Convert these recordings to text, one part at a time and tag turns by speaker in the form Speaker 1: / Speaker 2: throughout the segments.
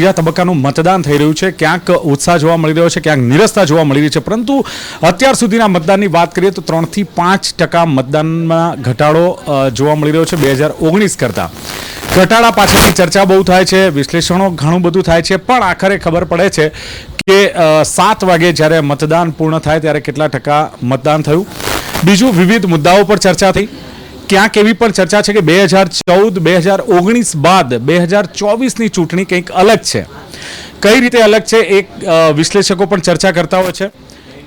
Speaker 1: ત્રીજા તબક્કાનું મતદાન થઈ રહ્યું છે. ક્યાંક ઉત્સાહ જોવા મળી રહ્યો છે, ક્યાંક નિરસતા જોવા મળી રહી છે. પરંતુ અત્યાર સુધીના મતદાનની વાત કરીએ તો ત્રણથી પાંચ ટકા મતદાનમાં ઘટાડો જોવા મળી રહ્યો છે બે હજાર ઓગણીસ કરતાં. ઘટાડા પાછળની ચર્ચા બહુ થાય છે, વિશ્લેષણો ઘણું બધું થાય છે, પણ આખરે ખબર પડે છે કે સાત વાગે જ્યારે મતદાન પૂર્ણ થાય ત્યારે કેટલા ટકા મતદાન થયું. બીજું વિવિધ મુદ્દાઓ પર ચર્ચા થઈ. ક્યાંક એવી પણ ચર્ચા છે કે બે હજાર ચૌદ, બે હજાર ઓગણીસ બાદ બે હજાર ચોવીસની ચૂંટણી કંઈક અલગ છે. કઈ રીતે અલગ છે એક વિશ્લેષકો પણ ચર્ચા કરતા હોય છે.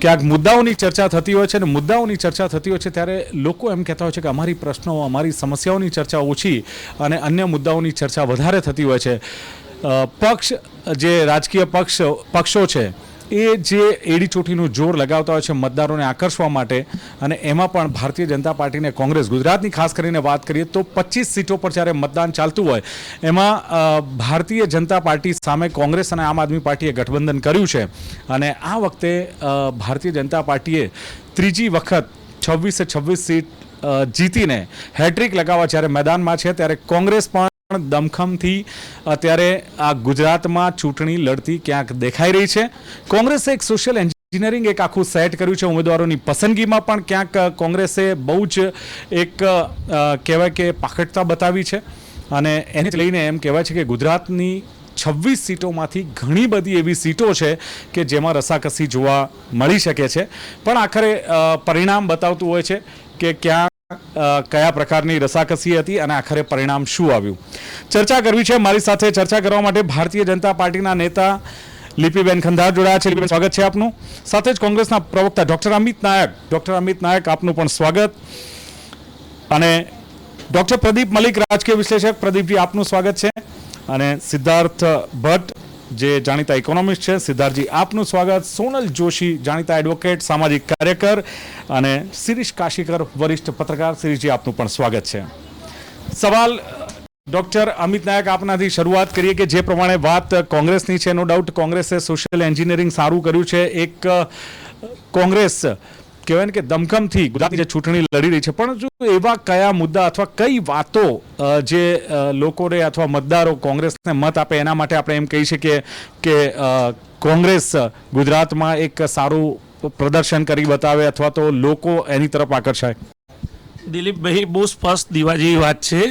Speaker 1: ક્યાંક મુદ્દાઓની ચર્ચા થતી હોય છે અને મુદ્દાઓની ચર્ચા થતી હોય છે ત્યારે લોકો એમ કહેતા હોય છે કે અમારી પ્રશ્નો, અમારી સમસ્યાઓની ચર્ચા ઓછી અને અન્ય મુદ્દાઓની ચર્ચા વધારે થતી હોય છે. પક્ષ, જે રાજકીય પક્ષ, પક્ષો છે એ જે એડી ચોટીનું જોર લગાવતા હોય છે, મતદારોને આકર્ષવા માટે અને એમાં પણ ભારતીય જનતા પાર્ટીને કોંગ્રેસ, ગુજરાતની ખાસ કરીને વાત કરીએ તો પચીસ સીટો પર જ્યારે મતદાન ચાલતું હોય, એમાં ભારતીય જનતા પાર્ટી સામે કોંગ્રેસ અને આમ આદમી પાર્ટીએ ગઠબંધન કર્યું છે અને આ વખતે ભારતીય જનતા પાર્ટીએ ત્રીજી વખત છવ્વીસે છવ્વીસ સીટ જીતીને હેટ્રિક લગાવવા જ્યારે મેદાનમાં છે, ત્યારે કોંગ્રેસ પણ પણ દમખમથી અત્યારે આ ગુજરાતમાં ચૂંટણી લડતી ક્યાંક દેખાઈ રહી છે. કોંગ્રેસે એક સોશિયલ એન્જિનિયરિંગ એક આખું સેટ કર્યું છે ઉમેદવારોની પસંદગીમાં પણ ક્યાંક કોંગ્રેસે બહુ જ એક કહેવાય કે પાકટતા બતાવી છે. અને એને લઈને એમ કહેવાય છે કે ગુજરાતની છવ્વીસ સીટોમાંથી ઘણી બધી એવી સીટો છે કે જેમાં રસાકસી જોવા મળી શકે છે. પણ આખરે પરિણામ બતાવતું હોય છે કે ક્યાં કયા પ્રકારની રસાકસી હતી અને આખરે પરિણામ શું આવ્યું? ચર્ચા કરવી છે મારી સાથે. ચર્ચા કરવા માટે ભારતીય જનતા પાર્ટીના નેતા લિપિબેન ખંધાર જોડાયા છે. લિપિબેન, સ્વાગત છે આપનું. સાથે જ કોંગ્રેસના પ્રવક્તા ડોક્ટર અમિત નાયક. ડોક્ટર અમિત નાયક, આપનું પણ સ્વાગત. અને ડોક્ટર પ્રદીપ મલિક, રાજકીય વિશ્લેષક. પ્રદીપજી, આપનું સ્વાગત છે. અને સિદ્ધાર્થ ભટ્ટ જે જાણીતા ઇકોનોમિસ્ટ છે, સિદ્ધાર્થજી, આપનું સ્વાગત. સોનલ જોશી, જાણીતા એડવોકેટ સામાજિક કાર્યકર અને શિરીષ કાશીકર, વરિષ્ઠ પત્રકાર. શિરીષજી, આપનું પણ સ્વાગત છે. સવાલ, ડોક્ટર અમિત નાયક, આપનાથી શરૂઆત કરીએ કે જે પ્રમાણે વાત કોંગ્રેસની છે, નો ડાઉટ કોંગ્રેસે સોશિયલ એન્જિનિયરિંગ સારું કર્યું છે. એક કોંગ્રેસ કહેવાય કે દમખમથી ગુજરાતની જે ચૂંટણી લડી રહી છે, પણ જો એવા કયા મુદ્દા અથવા કઈ વાતો જે લોકોને અથવા મતદારો કોંગ્રેસને મત આપે એના માટે આપણે એમ કહી શકીએ કે કોંગ્રેસ ગુજરાતમાં એક સારું પ્રદર્શન કરી બતાવે અથવા તો લોકો એની તરફ આકર્ષાય.
Speaker 2: દિલીપભાઈ, બહુ સ્પષ્ટ દીવા જેવી વાત છે.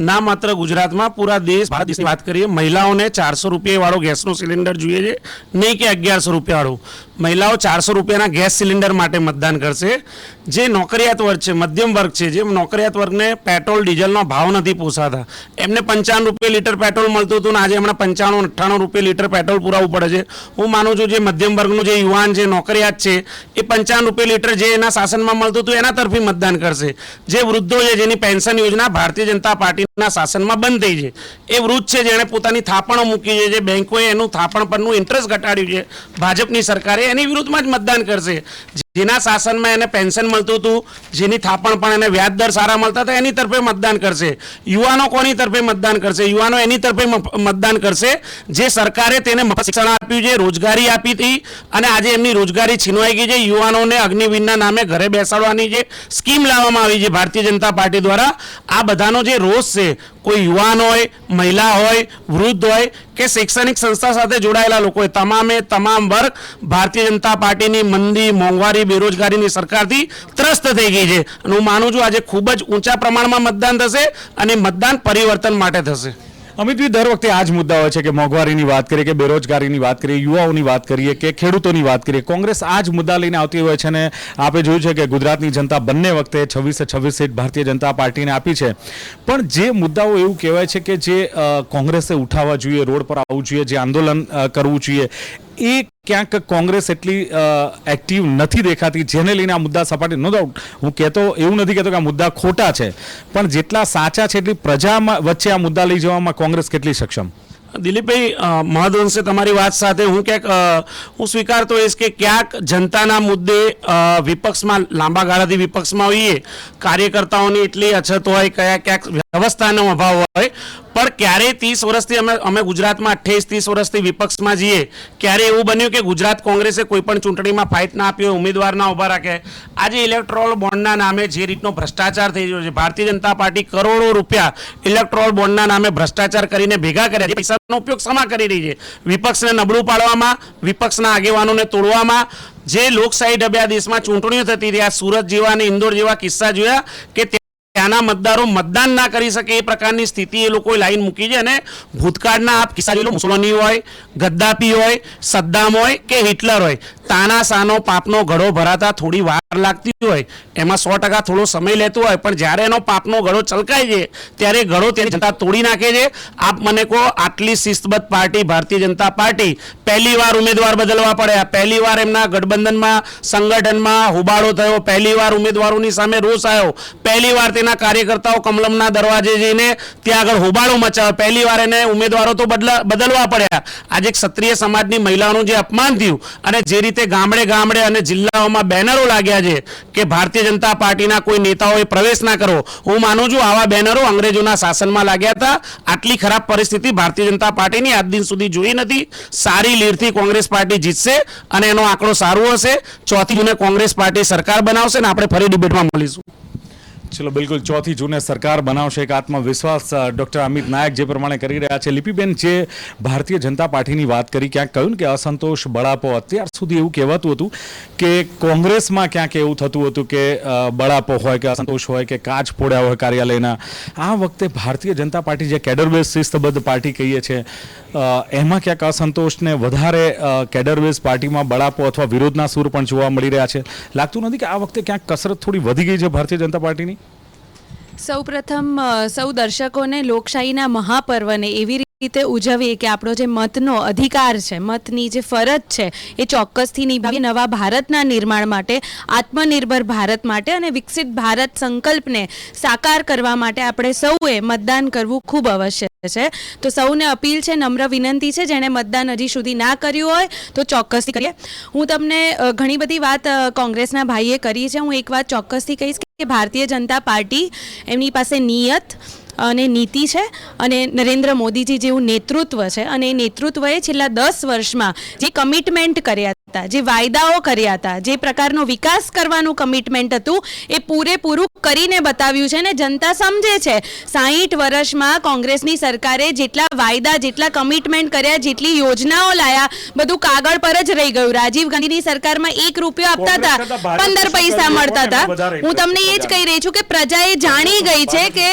Speaker 2: ના માત્ર ગુજરાતમાં, પૂરા દેશ, ભારત દેશની વાત કરીએ, મહિલાઓને ચારસો રૂપિયા વાળો ગેસનો સિલિન્ડર જોઈએ છે. નહીં કે અગિયારસો રૂપિયાવાળો. મહિલાઓ ચારસો રૂપિયાના ગેસ સિલિન્ડર માટે મતદાન કરશે. જે નોકરિયાત વર્ગ છે, મધ્યમ વર્ગ છે જે નોકરિયાત વર્ગને પેટ્રોલ, ડીઝલનો ભાવ નથી પોસાતા એમને પંચાવન રૂપિયા લીટર પેટ્રોલ મળતું હતું ને આજે હમણાં પંચાણું અઠ્ઠાણું રૂપિયા લીટર પેટ્રોલ પુરાવવું પડે છે. હું માનું છું જે મધ્યમ વર્ગનું જે યુવાન છે, નોકરિયાત છે, એ પંચાવન રૂપિયા લીટર જે એના શાસનમાં મળતું હતું, એના તરફી મતદાન કરશે. જે વૃદ્ધો છે, જેની પેન્શન યોજના ભારતીય જનતા પાર્ટીના શાસનમાં બંધ થઈ છે. એ વૃદ્ધ છે જેણે પોતાની થાપણો મૂકી છે, જે બેંકોએ એનું થાપણ પરનું ઇન્ટરેસ્ટ ઘટાડ્યું છે. ભાજપની સરકારે એની વિરુદ્ધમાં જ મતદાન કરશે. જેના શાસનમાં એને પેન્શન મળતું હતું, જેની થાપણ પણ એને વ્યાજ દર સારા મળતા હતા, એની તરફે મતદાન કરશે. યુવાનો કોની તરફે મતદાન કરશે? યુવાનો એની તરફે મતદાન કરશે? જે સરકારે તેને શિક્ષણ આપ્યું છે, રોજગારી આપી હતી, અને આજે એમની રોજગારી છીનવાઈ ગઈ છે. યુવાનોને અગ્નિવીરના નામે ઘરે બેસાડવાની જે સ્કીમ લાવવામાં આવી છે ભારતીય જનતા પાર્ટી દ્વારા. આ બધાનો જે રોષ છે, કોઈ યુવાન હોય, મહિલા હોય, વૃદ્ધ હોય કે શૈક્ષણિક સંસ્થા સાથે જોડાયેલા લોકો તમામે તમામ વર્ગ ભારતીય જનતા પાર્ટીની મંદી, મોંઘવારી, બેરોજગારીની સરકારથી ત્રસ્ત થઈ ગઈ છે. અને હું માનું છું આજે ખૂબ જ ઊંચા પ્રમાણમાં મતદાન થશે અને મતદાન પરિવર્તન માટે થશે.
Speaker 1: અમિતભાઈ દર વખતે આ જ મુદ્દા હોય છે કે મોંઘવારીની વાત કરીએ કે બેરોજગારીની વાત કરીએ, યુવાઓની વાત કરીએ કે ખેડૂતોની વાત કરીએ. કોંગ્રેસ આ જ મુદ્દા લઈને આવતી હોય છે અને આપણે જોયું છે કે ગુજરાતની જનતા બંને વખતે છવ્વીસે છવ્વીસ સીટ ભારતીય જનતા પાર્ટીને આપી છે. પણ જે મુદ્દાઓ એવું કહેવાય છે કે જે કોંગ્રેસે ઉઠાવવા જોઈએ, રોડ પર આવવું જોઈએ, જે આંદોલન કરવું જોઈએ, એ ક્યાંક કોંગ્રેસ એટલી એક્ટિવ નથી દેખાતી, જેને લઈને આ મુદ્દા સપાટી નો ડાઉટ હું કહેતો એવું નથી કહેતો કે આ મુદ્દા ખોટા છે, પણ જેટલા સાચા છે એટલી પ્રજામાં વચ્ચે આ મુદ્દા લઈ જવામાં કોંગ્રેસ કેટલી સક્ષમ?
Speaker 2: દિલીપભાઈ મહદઅંશે તમારી વાત સાથે હું ક્યાંક હું સ્વીકારતો હોઈશ કે ક્યાંક જનતાના મુદ્દે વિપક્ષમાં, લાંબા ગાળાથી વિપક્ષમાં હોઈએ, કાર્યકર્તાઓની એટલી અછત હોય કયા ક્યાંક વ્યવસ્થાનો અભાવ હોય. પણ ક્યારેય ત્રીસ વર્ષથી અમે અમે ગુજરાતમાં અઠ્યાવીસ, ત્રીસ વર્ષથી વિપક્ષમાં જઈએ ક્યારે એવું બન્યું કે ગુજરાત કોંગ્રેસે કોઈ પણ ચૂંટણીમાં ફાઇટ ના આપી હોય, ઉમેદવાર ના ઊભા રાખે. આજે ઇલેક્ટ્રોલ બોન્ડના નામે જે રીતનો ભ્રષ્ટાચાર થઈ રહ્યો છે, ભારતીય જનતા પાર્ટી કરોડો રૂપિયા ઇલેક્ટ્રોલ બોન્ડના નામે ભ્રષ્ટાચાર કરીને ભેગા કર્યા છે. પૈસાનો ઉપયોગ સમા કરી રહી છે. વિપક્ષને નબળું પાડવામાં, વિપક્ષના આગેવાનોને તોડવામાં, જે લોકશાહી ડબ્યા દેશમાં ચૂંટણીઓ થતી હતી આ સુરત જેવા અને ઇન્દોર જેવા કિસ્સા જોયા કે ત્યાંના મતદારો મતદાન ના કરી શકે એ પ્રકારની સ્થિતિ એ લોકોએ લાઈન મૂકી છે અને ભૂતકાળના આપ કિસ્સા જોઈ હોય, ગદ્દાફી હોય, સદ્દામ હોય કે હિટલર હોય તાના સાનો પાપનો ઘડો ભરાતા થોડી વાર લાગતી હોય, એમાં સો ટકા થોડો સમય લેતો હોય, પણ જ્યારે એનો પાપનો ઘડો છલકાય છે, ત્યારે ઘડો તેની જનતા તોડી નાખે છે. આપ મને કહો, આટલી શિસ્તબદ્ધ પાર્ટી, ભારતીય જનતા પાર્ટી, પહેલી વાર ઉમેદવાર બદલવા પડ્યા પહેલી વાર એમના ગઠબંધનમાં, સંગઠનમાં હોબાળો થયો, પહેલી વાર ઉમેદવારોની સામે રોષ આવ્યો, પહેલી વાર તેના કાર્યકર્તાઓ કમલમના દરવાજે જઈને ત્યાં આગળ હોબાળો મચાવ્યો. પહેલી વાર એને ઉમેદવારો તો બદલા, બદલવા પડ્યા. આજે ક્ષત્રિય સમાજની મહિલાઓનું જે અપમાન થયું અને જે રીતે ગામડે ગામડે અને જિલ્લાઓમાં બેનરો લાગ્યા છે કે ભારતીય જનતા પાર્ટીના કોઈ નેતાઓએ પ્રવેશ ના કરો. હું માનું છું આવા બેનરો અંગ્રેજોના શાસનમાં લાગ્યા હતા. આટલી ખરાબ પરિસ્થિતિ ભારતીય જનતા પાર્ટીની આજ દિન સુધી જોઈ નથી. સારી લીડથી કોંગ્રેસ પાર્ટી જીતશે અને એનો આંકડો સારો હશે. ચોથી જૂને કોંગ્રેસ પાર્ટી સરકાર બનાવશે ને આપણે ફરી ડિબેટમાં મળીશું.
Speaker 1: ચલો, બિલકુલ ચોથી જૂને સરકાર બનાવશે એક આત્મવિશ્વાસ ડૉક્ટર અમિત નાયક જે પ્રમાણે કરી રહ્યા છે. લિપિબેન જે ભારતીય જનતા પાર્ટીની વાત કરી, ક્યાંક કહ્યું કે અસંતોષ બળાપો, અત્યાર સુધી એવું કહેવાતું હતું કે કોંગ્રેસમાં ક્યાંક એવું થતું હતું કે બળાપો હોય કે અસંતોષ હોય કે કાચ ફોડ્યા હોય કાર્યાલયના. આ વખતે ભારતીય જનતા પાર્ટી જે કેડરવેઝ શિસ્તબદ્ધ પાર્ટી કહીએ છીએ એમાં ક્યાંક અસંતોષને વધારે કેડરવેઝ પાર્ટીમાં બળાપો અથવા વિરોધના સૂર પણ જોવા મળી રહ્યા છે. લાગતું નથી કે આ વખતે ક્યાંક કસરત થોડી વધી ગઈ છે ભારતીય જનતા પાર્ટીની?
Speaker 3: સૌપ્રથમ સૌ દર્શકોને લોકશાહીના મહાપર્વને એવી રીતે ઉજવીએ કે આપણો જે મતનો અધિકાર છે, મતની જે ફરજ છે, એ ચોક્કસથી નિભાવી નવા ભારતના નિર્માણ માટે, આત્મનિર્ભર ભારત માટે અને વિકસિત ભારત સંકલ્પને સાકાર કરવા માટે આપણે સૌએ મતદાન કરવું ખૂબ અવશ્ય છે. તો સૌને અપીલ છે, નમ્ર વિનંતી છે, જેણે મતદાન હજી સુધી ના કર્યું હોય, તો ચોક્કસથી કરીએ. હું તમને ઘણી બધી વાત કોંગ્રેસના ભાઈએ કરી છે. હું એક વાત ચોક્કસથી કહીશ ભારતીય જનતા પાર્ટી એમની પાસે નિયત અને નીતિ છે અને નરેન્દ્ર મોદીજી જેવું નેતૃત્વ છે. અને એ નેતૃત્વએ છેલ્લા દસ વર્ષમાં જે કમિટમેન્ટ કર્યા હતા જે વાયદાઓ કર્યા હતા જે પ્રકારનો વિકાસ કરવાનું કમિટમેન્ટ હતું એ પૂરેપૂરું કરીને બતાવ્યું છે અને જનતા સમજે છે. સાહીઠ વર્ષમાં કોંગ્રેસની સરકારે જેટલા વાયદા જેટલા કમિટમેન્ટ કર્યા જેટલી યોજનાઓ લાયા બધું કાગળ પર જ રહી ગયું. રાજીવ ગાંધીની સરકારમાં એક રૂપિયો આપતા હતા પંદર પૈસા મળતા હતા. હું તમને એ જ કહી રહી છું કે પ્રજાએ જાણી ગઈ છે કે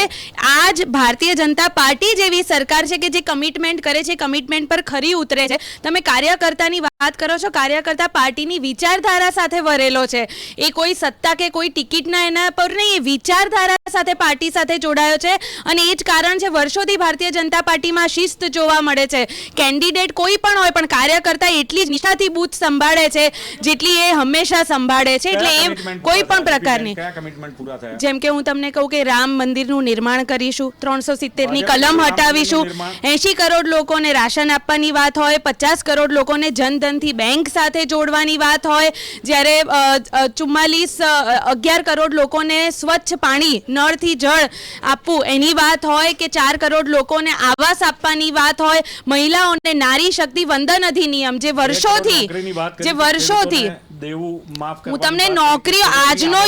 Speaker 3: આજ ભારતીય જનતા પાર્ટી જેવી સરકાર છે કે જે કમિટમેન્ટ કરે છે કમિટમેન્ટ પર ખરી ઉતરે છે. તમે કાર્યકર્તાની વાત કરો છો કાર્યકર્તા પાર્ટીની વિચારધારા સાથે વરેલો છે. એ કોઈ સત્તા કે કોઈ ટિકિટના એના પર નહીં એ વિચારધારા સાથે પાર્ટી સાથે જોડાયો છે અને એ જ કારણ છે વર્ષોથી ભારતીય જનતા પાર્ટીમાં શિસ્ત જોવા મળે છે. કેન્ડિડેટ કોઈ પણ હોય પણ કાર્યકર્તા એટલી જ નિષ્ઠાથી બૂથ સંભાળે છે જેટલી એ હંમેશા સંભાળે છે એટલે એ કોઈ પણ પ્રકારની જેમ કે હું તમને કહું કે રામ મંદિરનું નિર્માણ કરીશું ત્રણસો સિત્તેરની કલમ હટાવીશું એંશી કરોડ લોકોને રાશન આપવાની વાત હોય પચાસ કરોડ લોકોને જનધનથી બેંક સાથે જોડવાની વાત હોય જ્યારે ચુમ્માલીસ અગિયાર કરોડ લોકોને સ્વચ્છ પાણી નળથી જળ આપવું એની વાત હોય કે ચાર કરોડ લોકોને આવાસ આપવાની વાત હોય મહિલાઓને નારી શક્તિ વંદન અધિનિયમ જે વર્ષોથી જે વર્ષોથી
Speaker 1: દેવું માફ
Speaker 3: હું તમને નોકરીઓ આજનો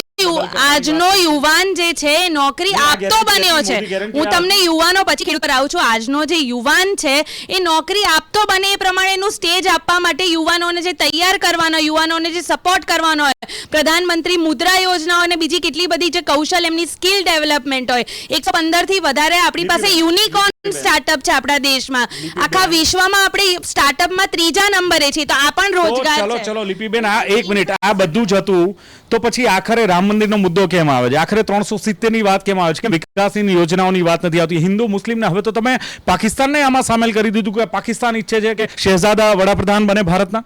Speaker 3: આજનો યુવાન જે છે નોકરી આપતો બન્યો છે. હું તમને યુવાનો પછી ખેડૂત પર આવું છું. આજનો જે યુવાન છે એ નોકરી આપતો બને એ પ્રમાણેનું સ્ટેજ આપવા માટે યુવાનોને જે તૈયાર કરવાનો યુવાનોને જે સપોર્ટ કરવાનો હોય પ્રધાનમંત્રી મુદ્રા યોજનાઓ અને બીજી કેટલી બધી જે કૌશલ એમની સ્કિલ ડેવલપમેન્ટ હોય એકસો પંદરથી વધારે આપણી પાસે યુનિકોર્ન સ્ટાર્ટઅપ છે આપણા દેશમાં. આખા વિશ્વમાં આપણે સ્ટાર્ટઅપમાં ત્રીજા નંબરે છે તો આ પણ રોજગાર
Speaker 1: ચલો ચલો લિપિબેન આ એક મિનિટ આ બધું જ હતું તો પછી આખરે રામ મંદિરનો મુદ્દો કેમ આવે છે? આખરે ત્રણસો સિત્તેરની વાત કેમ આવે છે? કે વિકાસની યોજનાઓની વાત નથી આવતી? હિન્દુ, મુસ્લિમને? હવે તો તમે પાકિસ્તાનને આમાં સામેલ કરી દીધું કે પાકિસ્તાન ઈચ્છે છે કે શહેજાદા વડાપ્રધાન બને ભારતના?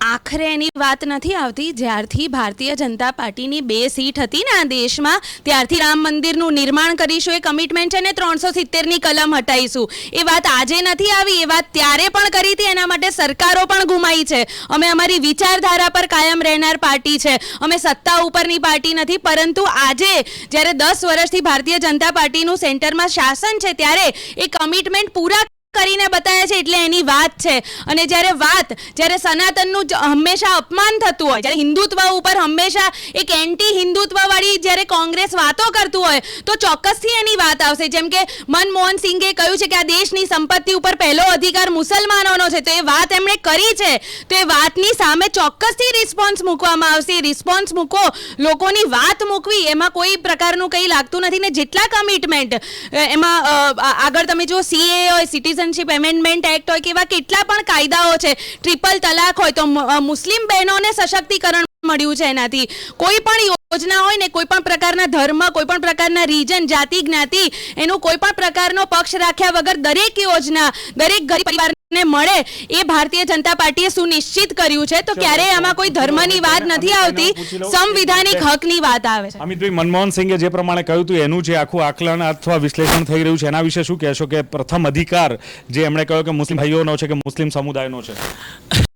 Speaker 3: આખરે એની વાત નથી આવતી. જ્યારથી ભારતીય જનતા પાર્ટીની બે સીટ હતી ને આ દેશમાં, ત્યારથી રામ મંદિરનું નિર્માણ કરીશું, એ કમિટમેન્ટ છે ને ત્રણસો સિત્તેરની કલમ હટાવીશું એ વાત આજે નથી આવી, એ વાત ત્યારે પણ કરી હતી, એના માટે સરકારો પણ ગુમાઈ છે. અમે અમારી વિચારધારા પર કાયમ રહેનાર પાર્ટી છે. અમે સત્તા ઉપરની પાર્ટી નથી, પરંતુ આજે જ્યારે દસ વર્ષથી ભારતીય જનતા પાર્ટીનું સેન્ટરમાં શાસન છે, ત્યારે એ કમિટમેન્ટ પૂરા કરીને બતાવ્યા છે એટલે એની વાત છે. અને જ્યારે વાત, જ્યારે સનાતનનું હંમેશા અપમાન થતું હોય, જ્યારે હિન્દુત્વ ઉપર હંમેશા એક એન્ટી હિન્દુત્વવાળી જ્યારે કોંગ્રેસ વાતો કરતું હોય, તો ચોક્કસથી એની વાત આવશે. જેમ કે મનમોહન સિંઘે કહ્યું છે કે આ દેશની સંપત્તિ ઉપર પહેલો અધિકાર મુસલમાનોનો છે. તો એ વાત એમણે કરી છે. તો એ વાતની સામે ચોક્કસથી રિસ્પોન્સ મૂકવામાં આવશે. રિસ્પોન્સ મૂકો, લોકોની વાત મૂકવી, એમાં કોઈ પ્રકારનું કંઈ લાગતું નથી ને જેટલા કમિટમેન્ટ એમાં આગળ તમે જો સીએ હોય સિટીઝનશીપ એમેન્ડમેન્ટ એક્ટ હોય કે એવા કેટલા પણ કાયદાઓ છે ટ્રિપલ તલાક હોય તો મુસ્લિમ બહેનોને સશક્તિકરણ મળ્યું છે એનાથી. કોઈ પણ યોજના હોય ને, કોઈ પણ પ્રકારના ધર્મ, કોઈ પણ પ્રકારના રીજન જાતિ, જ્ઞાતિ, એનું કોઈ પણ પ્રકારનો પક્ષ રાખ્યા વગર દરેક યોજના, દરેક ગરીબ પરિવારને મળે એ ભારતીય જનતા પાર્ટીએ સુનિશ્ચિત કર્યું છે. તો ક્યારેય આમાં કોઈ ધર્મની વાત નથી આવતી. સંવિધાનિક હકની વાત આવે છે.
Speaker 1: અમિતભાઈ મનમોહન સિંઘે જે પ્રમાણે કહ્યું હતું એનું જે આખું આકલન અથવા વિશ્લેષણ થઈ રહ્યું છે એના વિશે શું કહેશો કે પ્રથમ અધિકાર જે એમણે કહ્યો કે મુસ્લિમ ભાઈઓનો છે કે મુસ્લિમ સમુદાયનો છે?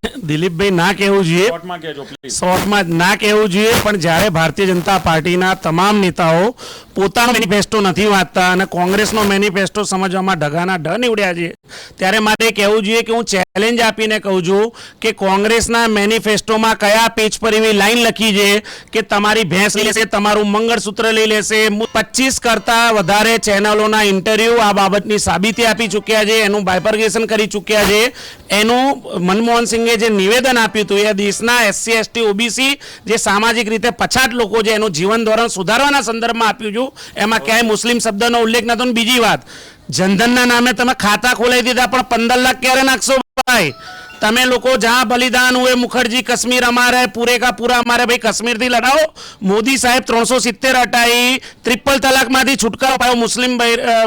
Speaker 2: દિલીપભાઈ ના કહેવું જોઈએ.
Speaker 1: શોર્ટમાં કહેજો પ્લીઝ
Speaker 2: શોર્ટમાં જ ના કહેવું જોઈએ પણ જ્યારે ભારતીય જનતા પાર્ટીના તમામ નેતાઓ પોતાનો મેનિફેસ્ટો નથી વાંચતા અને કોંગ્રેસનો મેનિફેસ્ટો સમજવામાં ઢગાના ઢ નીવડ્યા છે ત્યારે મારે કહેવું જોઈએ કે હું ચેલેન્જ આપીને કહું છું કે કોંગ્રેસના મેનિફેસ્ટોમાં કયા પેજ પર એવી લાઈન લખી છે કે તમારી ભેંસ લઈ લેશે, તમારું મંગળસૂત્ર લઈ લેશે. પચીસ કરતા વધારે ચેનલોના ઇન્ટરવ્યૂ આ બાબતની સાબિતી આપી ચૂક્યા છે, એનું બાયપર્ગેશન કરી ચૂક્યા છે. એનું મનમોહન સિંઘે જે નિવેદન આપ્યું હતું એ દેશના એસસી એસટી ઓબીસી જે સામાજિક રીતે પછાત લોકો છે, એનું જીવન ધોરણ સુધારવાના સંદર્ભમાં આપ્યું છું. એમાં ક્યાંય મુસ્લિમ શબ્દનો ઉલ્લેખ નહોતો બીજી વાત. જનધનના નામે તમે ખાતા ખોલાવી દીધા, પણ પંદર લાખ ક્યારે નાખશો ભાઈ? તમે લોકો જ્યાં બલિદાન હોય, મુખર્જી કશ્મીર અમારે પૂરે કા પૂરા અમારે, ભાઈ કશ્મીરથી લડાવો. મોદી સાહેબ ત્રણસો સિત્તેર હટાઈ, ત્રિપલ તલાકમાંથી છુટકારો પાયો. મુસ્લિમ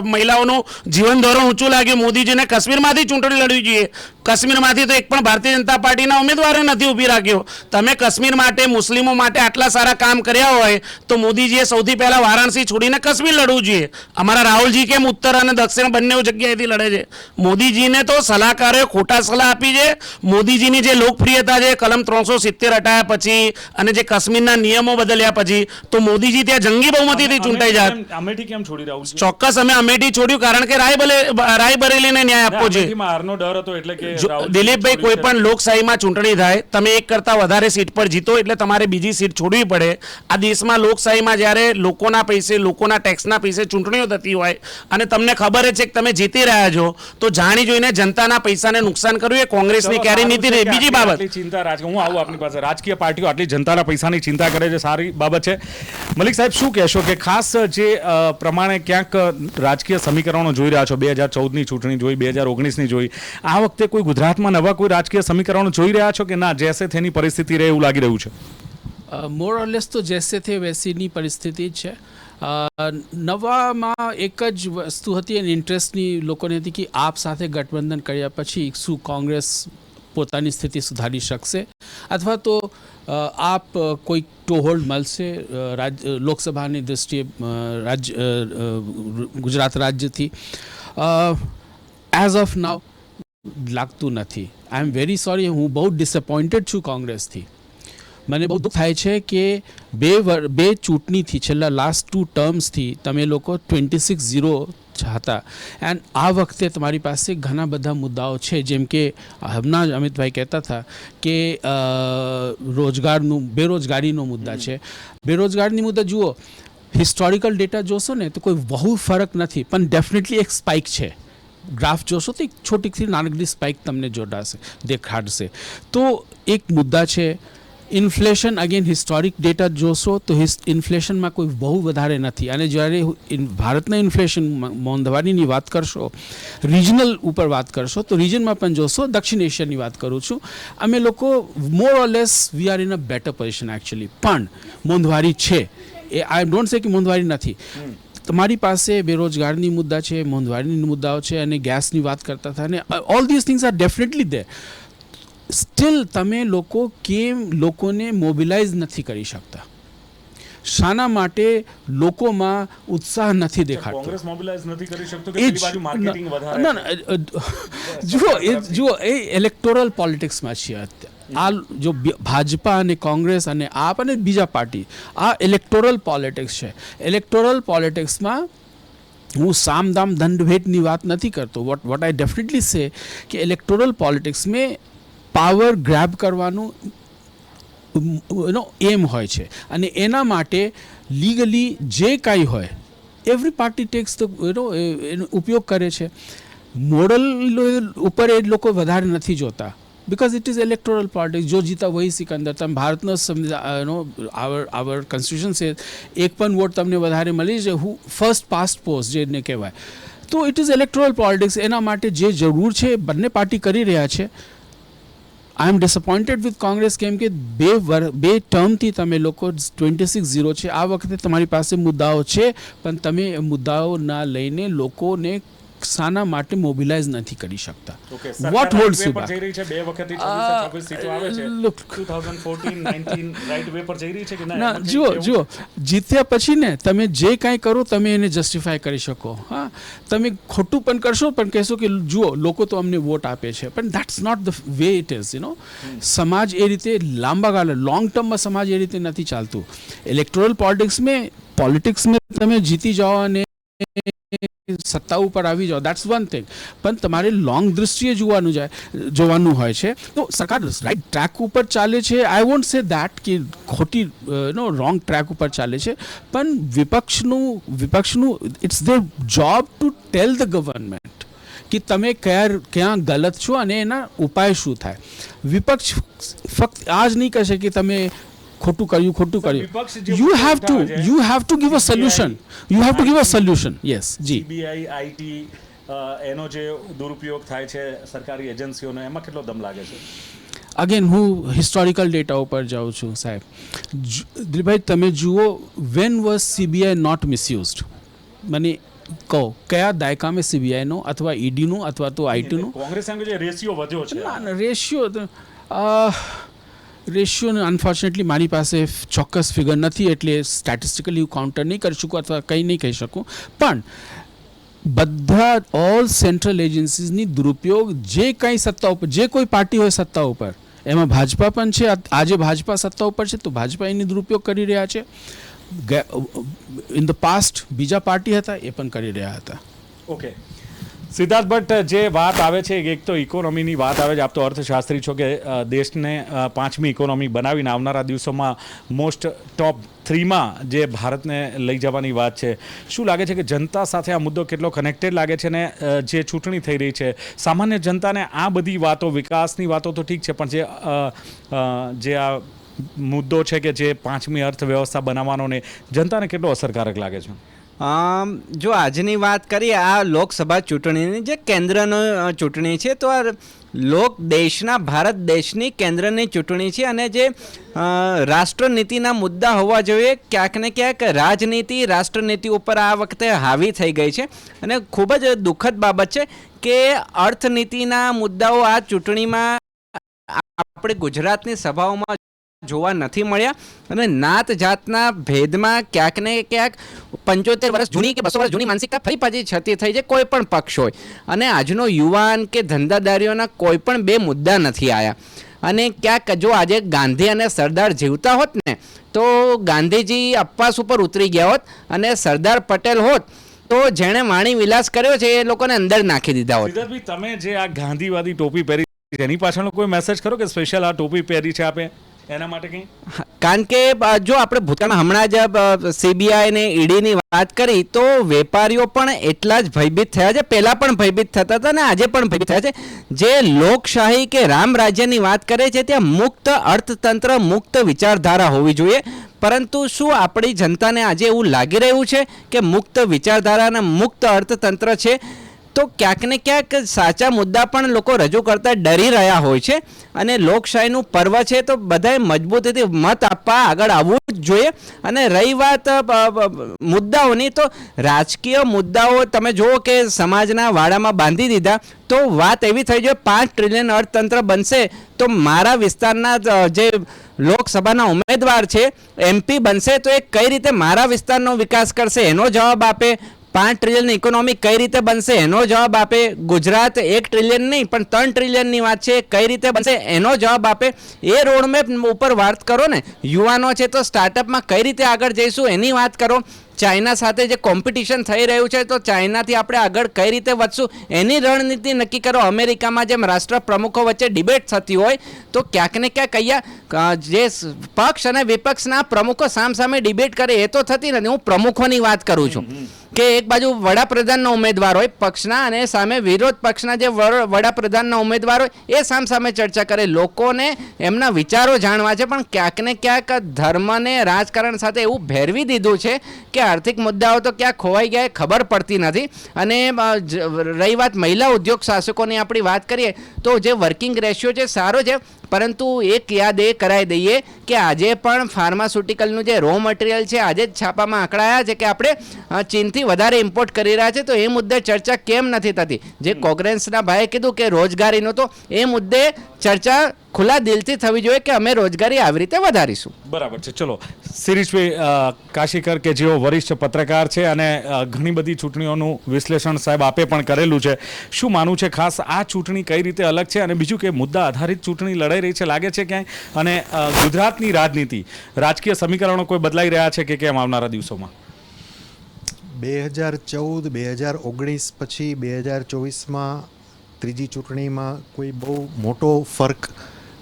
Speaker 2: મહિલાઓનું જીવન ધોરણ ઊંચું લાગ્યું. મોદીજીને કાશ્મીરમાંથી ચૂંટણી લડવી જોઈએ. કાશ્મીરમાંથી તો એક પણ ભારતીય જનતા પાર્ટીના ઉમેદવારે નથી ઊભી રાખ્યો. તમે કાશ્મીર માટે મુસ્લિમો માટે આટલા સારા કામ કર્યા હોય તો મોદીજીએ સૌથી પહેલા વારાણસી છોડીને કાશ્મીર લડવું જોઈએ. અમારા રાહુલજી કેમ ઉત્તર અને દક્ષિણ બંને જગ્યાએથી લડે છે? મોદીજીને તો સલાહકારોએ ખોટા સલાહ આપી છે. મોદીજીની જે લોકપ્રિયતા છે કલમ ત્રણસો સિત્તેર હટાયા પછી અને જે કાશ્મીરના નિયમો બદલ્યા પછી તો મોદીજી ત્યાં જંગી બહુમતીથી ચૂંટાઈ જાય
Speaker 1: અમેઠી કેમ છોડી રહ્યું
Speaker 2: ચોક્કસ અમે અમેઠી છોડ્યું કારણ કે રાય રાયબરેલીને ન્યાય આપવો છે.
Speaker 1: ડર હતો એટલે કે
Speaker 2: દિલીપભાઈ કોઈ પણ લોકશાહીમાં ચૂંટણી થાય તમે એક કરતાં વધારે સીટ પર જીતો એટલે તમારે બીજી સીટ છોડવી પડે. આ દેશમાં લોકશાહીમાં જ્યારે લોકોના પૈસે લોકોના ટેક્સના પૈસે ચૂંટણીઓ થતી હોય અને તમને ખબર છે કે તમે જીતી રહ્યા છો તો જાણી જોઈને જનતાના પૈસાને નુકસાન કરવું એ કોંગ્રેસની ક્યારે નીતિ રહી બીજી બાબત.
Speaker 1: ચિંતા રાજ હું આવું આપની પાસે. રાજકીય પાર્ટીઓ આટલી જનતાના પૈસાની ચિંતા કરે છે સારી બાબત છે. મલિક સાહેબ શું કહેશો કે ખાસ જે પ્રમાણે ક્યાંક રાજકીય સમીકરણો જોઈ રહ્યા છો બે હજાર ચૌદની ચૂંટણી જોઈ બે હજાર ઓગણીસની જોઈ આ વખતે કોઈ ગુજરાતમાં નવા કોઈ રાજકીય સમીકરણો જોઈ રહ્યા છો કે ના, જેસે તેની પરિસ્થિતિ રહે એવું લાગી રહ્યું છે?
Speaker 4: મોર ઓરલેસ તો જેસે થે વેસીની પરિસ્થિતિ છે. નવામાં એક જ વસ્તુ હતી અને ઇન્ટરેસ્ટની લોકોને હતી કે આપ સાથે ગઠબંધન કર્યા પછી શું કોંગ્રેસ પોતાની સ્થિતિ સુધારી શકશે? અથવા તો આપ કોઈ ટોહોલ્ડ મળશે રાજ, લોકસભાની દૃષ્ટિએ રાજ્ય ગુજરાત રાજ્યથી? એઝ ઓફ નાવ લાગતું નથી. આઈ એમ વેરી સોરી હું બહુ ડિસઅપોઇન્ટેડ છું કોંગ્રેસથી. મને બહુ દુઃખ થાય છે કે બે વર બે ચૂંટણીથી છેલ્લા લાસ્ટ ટુ ટર્મ્સથી તમે લોકો ટ્વેન્ટી સિક્સ ઝીરો હતા. એન્ડ આ વખતે તમારી પાસે ઘણા બધા મુદ્દાઓ છે જેમ કે હમણાં જ અમિતભાઈ કહેતા હતા કે રોજગારનું બેરોજગારીનો મુદ્દા છે. બેરોજગારની મુદ્દા જુઓ હિસ્ટોરિકલ ડેટા જોશો ને તો કોઈ બહુ ફરક નથી પણ ડેફિનેટલી એક સ્પાઇક છે. ગ્રાફ જોશો તો એક છોટીથી નાનકડી સ્પાઇક તમને જોડાશે, દેખાડશે. તો એક મુદ્દા છે ઇન્ફ્લેશન અગેન હિસ્ટોરિક ડેટા જોશો તો ઇન્ફ્લેશનમાં કોઈ બહુ વધારે નથી. અને જ્યારે ભારતના ઇન્ફ્લેશન મોંઘવારીની વાત કરશો રિજનલ ઉપર વાત કરશો, તો રિજનમાં પણ જોશો, દક્ષિણ એશિયાની વાત કરું છું. અમે લોકો more or less we are in a better position actually પણ, મોંઘવારી છે. એ આઈ ડોન્ટ સે કે મોંઘવારી નથી. તમારી પાસે બેરોજગારની મુદ્દા છે મોંઘવારીની મુદ્દાઓ છે અને ગેસની વાત કરતા હતા અને all this things are definitely they still તમે લોકો કેમ લોકોને મોબિલાઇઝ નથી કરી શકતા? શાના માટે લોકોમાં ઉત્સાહ નથી દેખાતો.
Speaker 1: કોંગ્રેસ મોબિલાઇઝ નથી કરી શકતો
Speaker 4: એ જ ના- ના, ના, અ, અ, જુઓ એ જુઓ એ ઇલેક્ટોરલ પોલિટિક્સમાં છીએ અત્યારે. આ જો ભાજપા અને કોંગ્રેસ અને આપ અને બીજા પાર્ટી, આ ઇલેક્ટોરલ પોલિટિક્સ છે. ઇલેક્ટોરલ પોલિટિક્સમાં હું સામદામ દંડભેટની દંડ ભેટની વાત નથી કરતો. Vote what I definitely say કે ઇલેક્ટોરલ પોલિટિક્સ મેં પાવર ગ્રેબ કરવાનું એનો એમ હોય છે. અને એના માટે લીગલી જે કાંઈ હોય એવરી પાર્ટી ટેક્સ તો એનો એનો ઉપયોગ કરે છે. મોડલ ઉપર એ લોકો વધારે નથી જોતા. Because it is electoral politics જો જીતા વહી સિકંદર તમે ભારતનો સંવિધાન આવર આવર કોન્સ્ટિટ્યુશન છે એક પણ વોટ તમને વધારે મળી છે હું ફર્સ્ટ પાસ્ટ પોસ્ટ જેને કહેવાય તો ઇટ ઇઝ ઇલેક્ટોરલ પોલિટિક્સ એના માટે જે જરૂર છે બંને પાર્ટી કરી રહ્યા છે I am disappointed with Congress કેમ કે બે વર બે ટર્મથી તમે લોકો ટ્વેન્ટી સિક્સ ઝીરો છે આ વખતે તમારી પાસે મુદ્દાઓ છે પણ તમે એ મુદ્દાઓના લઈને લોકોને શાના માટે મોબિલાઇઝ નથી કરી શકતા. વોટ હોલ્ડ્સ યુ
Speaker 1: જઈ રહી છે બે વખત સીટો આવે છે. 2014 19 રાઈટ વે પર જઈ રહી છે કે ના?
Speaker 4: જુઓ જુઓ. જીત્યા પછી ને તમે જે કાંઈ કરો તમે એને જસ્ટિફાય કરી શકો. હા? તમે ખોટું પણ કરશો પણ કહેશો કે જુઓ લોકો તો અમને વોટ આપે છે. પણ that's not the way it is you know સમાજ એ રીતે લાંબા ગાળે લોંગ ટર્મમાં સમાજ એ રીતે નથી ચાલતું. ઇલેક્ટોરલ પોલિટિક્સ મેં પોલિટિક્સ મેં તમે જીતી જાઓ અને સત્તા ઉપર આવી જાઓ. દેટ્સ વન થિંગ પણ તમારે લોંગ દૃષ્ટિએ જોવાનું જાય, જોવાનું હોય છે. તો સરકાર રાઈટ ટ્રેક ઉપર ચાલે છે. આઈ વોન્ટ સે દેટ કે ખોટી નો રોંગ ટ્રેક ઉપર ચાલે છે. પણ વિપક્ષનું વિપક્ષનું it's the job to tell the government કે તમે કયા ક્યાં ગલત છો અને એના ઉપાય શું થાય. વિપક્ષ ફક્ત આ જ નહીં કહેશે કે તમે ખોટું કર્યું ખોટું કર્યું. You have to you have to give a solution you have to give a solution yes ji.
Speaker 1: BI IT એનો જે દુરુપયોગ થાય છે સરકારી એજન્સીઓનો એમાં કેટલો દમ લાગે છે?
Speaker 4: અગેન હું હિસ્ટોરિકલ ડેટા ઉપર જાઉં છું સાહેબ. દિલીપભાઈ તમે જુઓ when was CBI not misused મને કહો કયા દાયકામાં સીબીઆઈનો અથવા ઈડીનું અથવા તો આઈટીનું
Speaker 1: કોંગ્રેસ રેશિયો વધ્યો છે.
Speaker 4: ના રેશિયો રેશિયોને અનફોર્ચ્યુનેટલી મારી પાસે ચોક્કસ ફિગર નથી એટલે સ્ટેટિસ્ટિકલી હું કાઉન્ટર નહીં કરી શકું અથવા કંઈ નહીં કહી શકું. પણ બધા ઓલ સેન્ટ્રલ એજન્સીઝની દુરુપયોગ જે કંઈ સત્તા ઉપર જે કોઈ પાર્ટી હોય સત્તા ઉપર, એમાં ભાજપા પણ છે આજે ભાજપા સત્તા ઉપર છે, તો ભાજપા એની દુરુપયોગ કરી રહ્યા છે. ઇન ધ પાસ્ટ બીજા પાર્ટી હતા, એ પણ કરી રહ્યા હતા.
Speaker 1: ઓકે સિદ્ધાર્થ ભટ્ટ, જે વાત આવે છે, એક તો ઇકોનોમીની વાત આવે છે. આપ તો અર્થશાસ્ત્રી છો કે દેશને પાંચમી ઇકોનોમી બનાવીને આવનારા દિવસોમાં મોસ્ટ ટોપ થ્રીમાં જે ભારતને લઈ જવાની વાત છે. શું લાગે છે કે જનતા સાથે આ મુદ્દો કેટલો કનેક્ટેડ લાગે છે ને જે ચૂંટણી થઈ રહી છે? સામાન્ય જનતાને આ બધી વાતો, વિકાસની વાતો તો ઠીક છે, પણ જે જે આ મુદ્દો છે કે જે પાંચમી અર્થવ્યવસ્થા બનાવવાનો ને, જનતાને કેટલો અસરકારક લાગે છે?
Speaker 5: જો આજની વાત કરીએ, આ લોકસભા ચૂંટણીની જે કેન્દ્રનો ચૂંટણી છે, તો આ લોક દેશના, ભારત દેશની કેન્દ્રની ચૂંટણી છે અને જે રાષ્ટ્રનીતિના મુદ્દા હોવા જોઈએ, ક્યાંક ને ક્યાંક રાજનીતિ, રાષ્ટ્રનીતિ ઉપર આ વખતે હાવી થઈ ગઈ છે. અને ખૂબ જ દુઃખદ બાબત છે કે અર્થનીતિના મુદ્દાઓ આ ચૂંટણીમાં આપણે ગુજરાતની સભાઓમાં જોવા નથી મળ્યા. અને નાત જાતના ભેદમાં ક્યાંક ને ક્યાંક પંચોતેર વર્ષ જૂની કે બસો વર્ષ જૂની માનસિકતા ફરી પાછી છતી થઈ છે કોઈ પણ પક્ષ હોય. અને આજનો યુવાન કે ધંધાદારીઓના કોઈ પણ બે મુદ્દા નથી આવ્યા અને ક્યાંક જો આજે ગાંધી અને સરદાર જીવતા હોત ને, તો ગાંધીજી અપવાસ ઉપર ઉતરી ગયા હોત અને સરદાર પટેલ હોત, તો જેણે વાણી વિલાસ કર્યો છે એ લોકોને અંદર નાખી દીધા હોત.
Speaker 1: તમે જે આ ગાંધીવાદી ટોપી પહેરી જેની પાછળનો કોઈ મેસેજ ખરો કે સ્પેશિયલ આ ટોપી પહેરી છે આપે? એના માટે કંઈ?
Speaker 5: કારણ કે જો આપણે ભૂતાણ હમણાં જ સીબીઆઈ ને ઈડીની વાત કરી, તો વેપારીઓ પણ એટલા જ ભયભીત થયા છે. પહેલાં પણ ભયભીત થતા હતા ને આજે પણ ભયભીત થયા છે. જે લોકશાહી કે રામ રાજ્યની વાત કરે છે, ત્યાં મુક્ત અર્થતંત્ર, મુક્ત વિચારધારા હોવી જોઈએ. પરંતુ શું આપણી જનતાને આજે એવું લાગી રહ્યું છે કે મુક્ત વિચારધારા અને મુક્ત અર્થતંત્ર છે? તો ક્યાંક ને ક્યાંક સાચા મુદ્દા પણ લોકો રજૂ કરતા ડરી રહ્યા હોય છે. અને લોકશાહીનું પર્વ છે તો બધાએ મજબૂતીથી મત આપવા આગળ આવવું જ જોઈએ. અને રહી વાત મુદ્દાઓની તો રાજકીય મુદ્દાઓ તમે જુઓ કે સમાજના વાડામાં બાંધી દીધા તો વાત એવી થઈ જોઈએ, પાંચ ટ્રિલિયન અર્થતંત્ર બનશે તો મારા વિસ્તારના જે લોકસભાના ઉમેદવાર છે એમપી બનશે તો એ કઈ રીતે મારા વિસ્તારનો વિકાસ કરશે? એનો જવાબ આપે. પાંચ ટ્રિલિયન ઇકોનોમી કઈ રીતે બનશે એનો જવાબ આપે ગુજરાત એક ટ્રિલિયન નહીં, પણ ત્રણ ટ્રિલિયનની વાત છે, કઈ રીતે બનશે એનો જવાબ આપે. એ રોડમેપ ઉપર વાત કરો ને, યુવાનો છે તો સ્ટાર્ટઅપમાં કઈ રીતે આગળ જઈશું એની વાત કરો. ચાઇના સાથે જે કોમ્પિટિશન થઈ રહ્યું છે, તો ચાઇનાથી આપણે આગળ કઈ રીતે વધશું એની રણનીતિ નક્કી કરો. અમેરિકામાં જેમ રાષ્ટ્ર પ્રમુખો વચ્ચે ડિબેટ થતી હોય, તો ક્યાંક ને ક્યાંક અહીંયા જે પક્ષ અને વિપક્ષના પ્રમુખો સામસામે ડિબેટ કરે, એ તો થતી નથી. હું પ્રમુખોની વાત કરું છું. કે એક બાજુ વડાપ્રધાનનો ઉમેદવાર હોય પક્ષના અને સામે વિરોધ પક્ષના જે વડ- વડાપ્રધાનના ઉમેદવાર હોય, એ સામસામે ચર્ચા કરે. લોકોને એમના વિચારો જાણવા છે, પણ ક્યાંક ને ક્યાંક ધર્મને રાજકારણ સાથે એવું ભેરવી દીધું છે કે આર્થિક મુદ્દાઓ તો ક્યાંક ખોવાઈ ગયા ખબર પડતી નથી. અને રહી વાત મહિલા ઉદ્યોગ શાસકોની આપણી વાત કરીએ, તો જે વર્કિંગ રેશિયો છે, સારો છે. પરંતુ એક યાદ એ કરાવી દઈએ કે આજે પણ ફાર્માસ્યુટિકલનું જે રો મટીરિયલ છે આજે જ છાપામાં આંકડાયા છે કે આપણે ચીનથી વધારે ઇમ્પોર્ટ કરી રહ્યા છે તો એ મુદ્દે ચર્ચા કેમ નથી થતી? જે કોંગ્રેસના ભાઈએ કીધું કે રોજગારીનો તો એ મુદ્દે ચર્ચા ખુલ્લા દિલથી થવી જોઈએ કે અમે રોજગારી આવી રીતે વધારીશું.
Speaker 1: બરાબર છે. ચલો શિરીષભાઈ કાશીકર કે જેઓ વરિષ્ઠ પત્રકાર છે અને ઘણી બધી ચૂંટણીઓનું વિશ્લેષણ સાહેબ આપે પણ કરેલું છે શું માનવું છે ખાસ આ ચૂંટણી કઈ રીતે અલગ છે અને બીજું કે મુદ્દા આધારિત ચૂંટણી લડાઈ રહી છે લાગે છે ક્યાંય? અને ગુજરાતની રાજનીતિ રાજકીય સમીકરણો કોઈ બદલાઈ રહ્યા છે કે કેમ આવનારા દિવસોમાં?
Speaker 6: બે હજાર ચૌદ બે હજાર ઓગણીસ પછી બે હજાર ચોવીસમાં ત્રીજી ચૂંટણીમાં કોઈ બહુ મોટો ફર્ક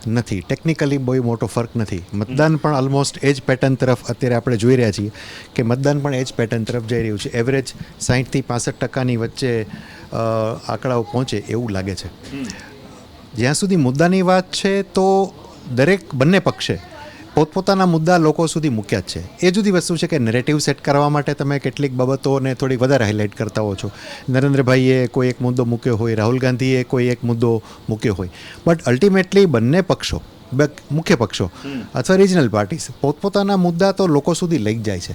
Speaker 6: નથી. ટેકનિકલી બહુ મોટો ફર્ક નથી. મતદાન પણ ઓલમોસ્ટ એ જ પેટર્ન તરફ અત્યારે આપણે જોઈ રહ્યા છીએ કે મતદાન પણ એ જ પેટર્ન તરફ જઈ રહ્યું છે. એવરેજ સાહીઠથી પાસઠ ટકાની વચ્ચે આંકડાઓ પહોંચે એવું લાગે છે. જ્યાં સુધી મુદ્દાની વાત છે તો દરેક બંને પક્ષે પોતપોતાના મુદ્દા લોકો સુધી મૂક્યા જ છે. એ જુદી વસ્તુ છે કે નેરેટિવ સેટ કરવા માટે તમે કેટલીક બાબતોને થોડી વધારે હાઇલાઇટ કરતા હો છો. નરેન્દ્રભાઈએ કોઈ એક મુદ્દો મૂક્યો હોય રાહુલ ગાંધીએ કોઈ એક મુદ્દો મૂક્યો હોય. બટ અલ્ટિમેટલી બંને પક્ષો બે- મુખ્ય પક્ષો અથવા રિજનલ પાર્ટીસ પોતપોતાના મુદ્દા તો લોકો સુધી લઈ જાય છે.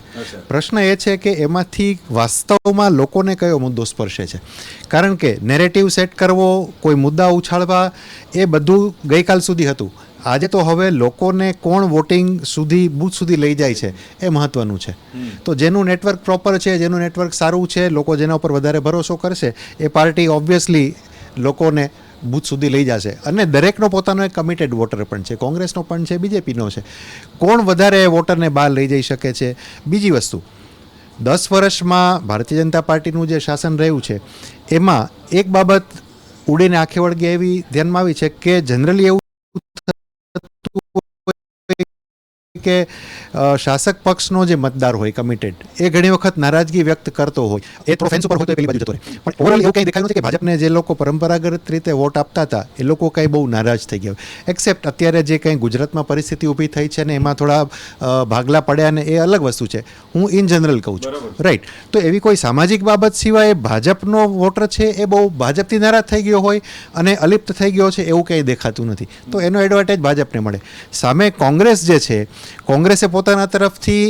Speaker 6: પ્રશ્ન એ છે કે એમાંથી વાસ્તવમાં લોકોને કયો મુદ્દો સ્પર્શે છે? કારણ કે નેરેટિવ સેટ કરવો કોઈ મુદ્દા ઉછાળવા એ બધું ગઈકાલ સુધી હતું. આજે તો હવે લોકોને કોણ વોટિંગ સુધી બૂથ સુધી લઈ જાય છે એ મહત્વનું છે. તો જેનું નેટવર્ક પ્રોપર છે જેનું નેટવર્ક સારું છે લોકો જેના ઉપર વધારે ભરોસો કરશે એ પાર્ટી ઓબ્વિયસલી લોકોને બૂથ સુધી લઈ જશે. અને દરેકનો પોતાનો એક કમિટેડ વોટર પણ છે. કોંગ્રેસનો પણ છે બીજેપીનો છે. કોણ વધારે વોટરને બહાર લઈ જઈ શકે છે? બીજી વસ્તુ દસ વર્ષમાં ભારતીય જનતા પાર્ટીનું જે શાસન રહ્યું છે એમાં એક બાબત ઉડીને આંખે વળગે એવી ધ્યાનમાં આવી છે કે જનરલી એવું કે શાસક પક્ષનો જે મતદાર હોય કમિટેડ એ ઘણી વખત નારાજગી વ્યક્ત કરતો હોય. એ થોડો ફેન્સ ઉપર હોય તો પેલી બાજુ જતો રહે. પણ ઓવરઓલ એવું કંઈ દેખાયું નથી કે ભાજપને જે લોકો પરંપરાગત રીતે વોટ આપતા હતા એ લોકો કંઈ બહુ નારાજ થઈ ગયા એક્સેપ્ટ અત્યારે જે કંઈ ગુજરાતમાં પરિસ્થિતિ ઊભી થઈ છે ને એમાં થોડા ભાગલા પડ્યા ને એ અલગ વસ્તુ છે. હું ઇન જનરલ કહું છું. રાઈટ તો એવી કોઈ સામાજિક બાબત સિવાય ભાજપનો વોટર છે એ બહુ ભાજપથી નારાજ થઈ ગયો હોય અને અલિપ્ત થઈ ગયો છે એવું કંઈ દેખાતું નથી. તો એનો એડવાન્ટેજ ભાજપને મળે. સામે કોંગ્રેસ જે છે કોંગ્રેસે પોતાના તરફથી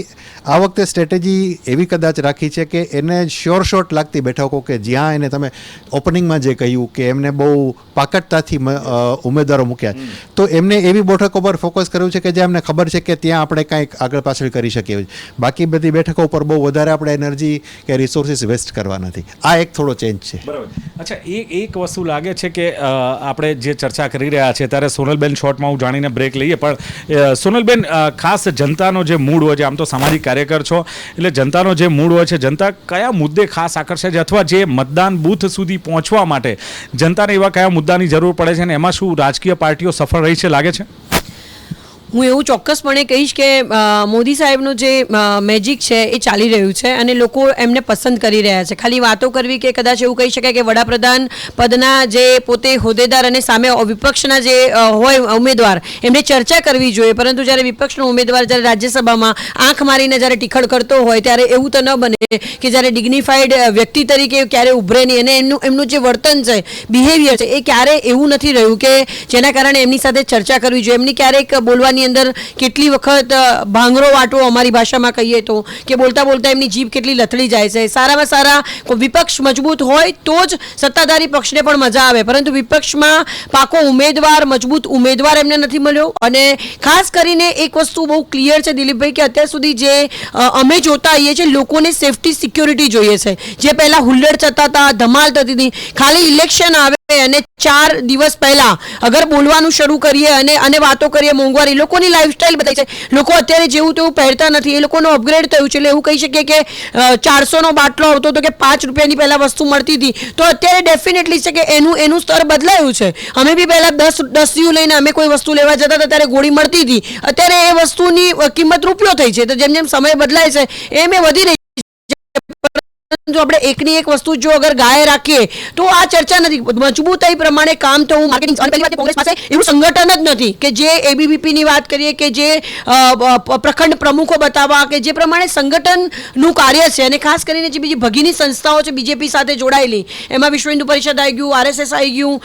Speaker 6: આ વખતે સ્ટ્રેટેજી એવી કદાચ રાખી છે કે એને શ્યોર શોટ લાગતી બેઠકો કે જ્યાં એને તમે ઓપનિંગમાં જે કહ્યું કે એમને બહુ પાકટતાથી ઉમેદવારો મૂક્યા. તો એમને એવી બેઠકો પર ફોકસ કર્યું છે કે જે એમને ખબર છે કે ત્યાં આપણે કાંઈક આગળ પાછળ કરી શકીએ બાકી બધી બેઠકો પર બહુ વધારે આપણે એનર્જી કે રિસોર્સિસ વેસ્ટ કરવા નથી. આ એક થોડો ચેન્જ છે.
Speaker 1: બરાબર. અચ્છા એક એક વસ્તુ લાગે છે કે આપણે જે ચર્ચા કરી રહ્યા છે ત્યારે સોનલબેન શોર્ટમાં હું જાણીને બ્રેક લઈએ પણ સોનલબેન ખાસ જનતાનો જે મૂડ હોય છે, આમ તો સામાજિક કાર્યકર છો, એટલે જનતાનો જે મૂડ હોય છે, જનતા કયા મુદ્દે ખાસ આકર્ષે છે અથવા જે મતદાન બૂથ સુધી પહોંચવા માટે જનતાને એવા કયા મુદ્દાની જરૂર પડે છે અને એમાં શું રાજકીય પાર્ટીઓ સફળ રહી છે, લાગે છે?
Speaker 7: હું એવું ચોક્કસપણે કહીશ કે મોદી સાહેબનું જે મેજિક છે એ ચાલી રહ્યું છે અને લોકો એમને પસંદ કરી રહ્યા છે. ખાલી વાતો કરવી કે કદાચ એવું કહી શકાય કે વડાપ્રધાન પદના જે પોતે હોદ્દેદાર અને સામે વિપક્ષના જે હોય ઉમેદવાર, એમને ચર્ચા કરવી જોઈએ. પરંતુ જ્યારે વિપક્ષનો ઉમેદવાર જ્યારે રાજ્યસભામાં આંખ મારીને જ્યારે ટીખળ કરતો હોય, ત્યારે એવું તો ન બને કે જ્યારે ડિગ્નિફાઈડ વ્યક્તિ તરીકે ક્યારે ઉભરે નહીં. અને એમનું એમનું જે વર્તન છે બિહેવિયર છે, એ ક્યારે એવું નથી રહ્યું કે જેના કારણે એમની સાથે ચર્ચા કરવી જોઈએ. એમની ક્યારેક બોલવાની અંદર કેટલી વખત ભાંગરો વાટો અમારી ભાષામાં કહીએ તો, કે બોલતા બોલતા એમની જીભ કેટલી લથડી જાય છે. સારામાં સારા વિપક્ષ મજબૂત હોય તો જ સત્તાધારી પક્ષને પણ મજા આવે. પરંતુ વિપક્ષમાં પાકો ઉમેદવાર, મજબૂત ઉમેદવાર એમને નથી મળ્યો. અને ખાસ કરીને એક વસ્તુ બહુ ક્લિયર છે દિલીપભાઈ, કે અત્યાર સુધી જે અમે જોતા આવીએ છીએ, લોકોને સેફટી સિક્યોરિટી જોઈએ છે. જે પહેલા હુલ્લડ થતા હતા, ધમાલ થતી હતી, ખાલી ઇલેક્શન આવે અને ચાર દિવસ પહેલા અગર બોલવાનું શરૂ કરીએ અને અને વાતો કરીએ મોંઘવારી લોકોની લાઈફસ્ટાઈલ બતાવી છે. લોકો અત્યારે જેવું તેવું પહેરતા નથી. એ લોકોનો અપગ્રેડ થયું છે. એટલે એવું કહી શકીએ કે ચારસોનો બાટલો આવતો હતો કે પાંચ રૂપિયાની પહેલાં વસ્તુ મળતી હતી. તો અત્યારે ડેફિનેટલી છે કે એનું એનું સ્તર બદલાયું છે. અમે બી પહેલાં દસ દસ યુ લઈને અમે કોઈ વસ્તુ લેવા જતા હતા, ત્યારે ગોળી મળતી હતી. અત્યારે એ વસ્તુની કિંમત રૂપિયો થઈ છે. તો જેમ જેમ સમય બદલાય છે, એમ એ વધી રહી જો આપણે એકની એક વસ્તુ જો અગર ગાય રાખીએ, તો આ ચર્ચા નથી. મજબૂતાઈ પ્રમાણે કામ માર્કેટિંગ અને પહેલી વાત કોંગ્રેસ પાસે એવું સંગઠન જ નથી કે જે એબીવીપી ની વાત કરીએ કે જે પ્રખંડ પ્રમુખો બતાવવા કે જે પ્રમાણે સંગઠનનું કાર્ય છે અને ખાસ કરીને જે બીજી ભગીની સંસ્થાઓ છે બીજેપી સાથે જોડાયેલી, એમાં વિશ્વ હિન્દુ પરિષદ આવી ગયું આરએસએસ આવી ગયું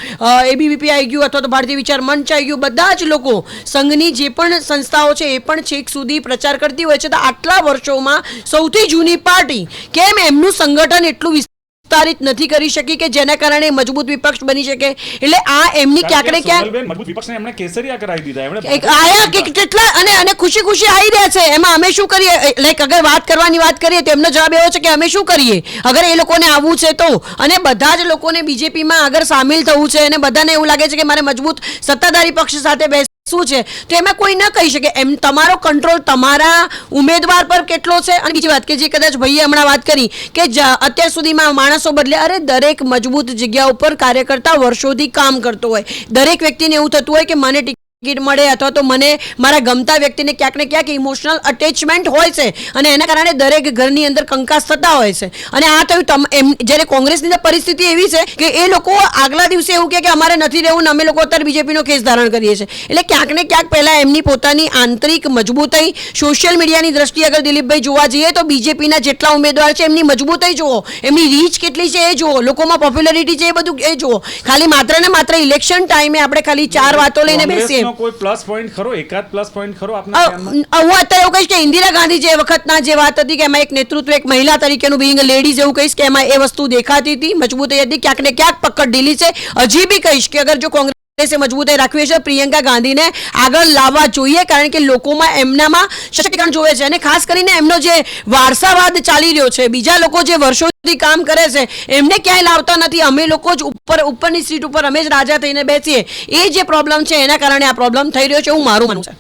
Speaker 7: એબીવીપી આવી ગયું, અથવા તો ભારતીય વિચાર મંચ આવી ગયું, બધા જ લોકો સંઘની જે પણ સંસ્થાઓ છે એ પણ છેક સુધી પ્રચાર કરતી હોય છે. તો આટલા વર્ષોમાં સૌથી જૂની પાર્ટી કેમ એમનું સંગઠન એટલું વિસ્તારિત નથી કરી શકી કે જેના કારણે મજબૂત વિપક્ષ બની શકે. એટલે આ એમની ક્યાંક ને ક્યાંક
Speaker 1: મજબૂત વિપક્ષને એમણે કેસરિયા કરાવી દીધા. એમણે
Speaker 7: આયા કે કેટલા અને અને ખુશી ખુશી આવી રહ્યા છે. એમાં અમે શું કરીએ? લાઈક અગર વાત કરવાની વાત કરીએ તો એમનો જવાબ એવો છે કે અમે શું કરીએ? અગર એ લોકોને આવવું છે તો. અને બધા જ લોકોને બીજેપીમાં અગર સામેલ થવું છે અને બધાને એવું લાગે છે કે મારે મજબૂત સત્તાધારી પક્ષ સાથે બેસવું છે? તો એમાં કોઈ ન કહી શકે. એમ તમારો કંટ્રોલ તમારા ઉમેદવાર પર કેટલો છે? અને બીજી વાત કે જે કદાચ ભાઈએ હમણાં વાત કરી કે અત્યાર સુધીમાં માણસો બદલે, અરે દરેક મજબૂત જગ્યા ઉપર કાર્યકર્તા વર્ષોથી કામ કરતો હોય. દરેક વ્યક્તિને એવું થતું હોય કે મને ટિકિટ મળે અથવા તો મને મારા ગમતા વ્યક્તિને ક્યાંક ને ક્યાંક ઇમોશનલ અટેચમેન્ટ હોય છે. અને એના કારણે દરેક ઘરની અંદર કંકાસ થતા હોય છે. અને આ થયું તમ એમ જ્યારે કોંગ્રેસની અંદર પરિસ્થિતિ એવી છે કે એ લોકો આગલા દિવસે એવું કે અમારે નથી રહેવું ને અમે લોકો અત્યારે બીજેપીનો કેસ ધારણ કરીએ છીએ. એટલે ક્યાંક ને ક્યાંક પહેલાં એમની પોતાની આંતરિક મજબૂતાઈ સોશિયલ મીડિયાની દ્રષ્ટિએ અગર દિલીપભાઈ જોવા જઈએ તો બીજેપીના જેટલા ઉમેદવાર છે એમની મજબૂતાઈ જુઓ. એમની રીચ કેટલી છે એ જુઓ. લોકોમાં પોપ્યુલરિટી છે એ બધું એ જુઓ. ખાલી માત્ર ને માત્ર ઇલેક્શન ટાઈમે આપણે ખાલી ચાર વાતો લઈને બેસીએ.
Speaker 1: કોઈ પ્લસ પોઈન્ટ ખરો? એકાદ પ્લસ પોઈન્ટ ખરો આપના
Speaker 7: હું અત્યારે એવું કહીશ કે ઇન્દિરા ગાંધી જે વખતના જે વાત હતી કે એમાં એક નેતૃત્વ એક મહિલા તરીકેનું બિંગ લેડીઝ એવું કહીશ કે એમાં એ વસ્તુ દેખાતી હતી મજબૂતાઈ હતી ક્યાંક ને ક્યાંક પકડ ઢીલી છે. હજી બી કહીશ કે અગર જો કોંગ્રેસે મજબૂતાઈ રાખવી છે. પ્રિયંકા ગાંધીને આગળ લાવવા જોઈએ, કારણ કે લોકોમાં એમનામાં સશક્તિકરણ જોવે છે અને ખાસ કરીને એમનો જે વારસાવાદ ચાલી રહ્યો છે, બીજા લોકો જે વર્ષોથી કામ કરે છે, એમને ક્યાંય લાવતા નથી. અમે લોકો જ ઉપર, ઉપરની સીટ ઉપર અમે જ રાજા થઈને બેસીએ. એ જે પ્રોબ્લેમ છે, એના કારણે આ પ્રોબ્લેમ થઈ રહ્યો છે હું મારું માનવું છે.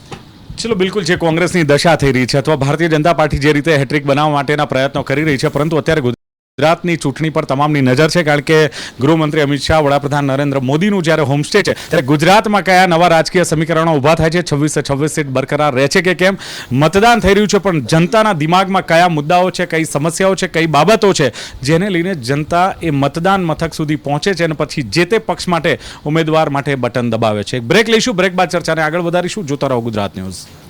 Speaker 1: ચલો, બિલકુલ જે કોંગ્રેસની દશા થઈ રહી છે, અથવા ભારતીય જનતા પાર્ટી જે રીતે હેટ્રિક બનાવવા માટેના પ્રયત્નો કરી રહી છે, પરંતુ અત્યારે ગુજરાતની ચૂંટણી પર તમામની નજર છે, કારણ કે ગૃહમંત્રી અમિત શાહ, વડાપ્રધાન નરેન્દ્ર મોદીનું જ્યારે હોમસ્ટે છે, ત્યારે ગુજરાતમાં કયા નવા રાજકીય સમીકરણો ઊભા થાય છે? છવ્વીસે છવ્વીસ સીટ બરકરાર રહે છે કે કેમ? મતદાન થઈ રહ્યું છે, પણ જનતાના દિમાગમાં કયા મુદ્દાઓ છે, કઈ સમસ્યાઓ છે, કઈ બાબતો છે, જેને લઈને જનતા એ મતદાન મથક સુધી પહોંચે છે અને પછી જે તે પક્ષ માટે ઉમેદવાર માટે બટન દબાવે છે. બ્રેક લઈશું બ્રેક બાદ ચર્ચાને આગળ વધારીશું. જોતા રહો ગુજરાત ન્યૂઝ.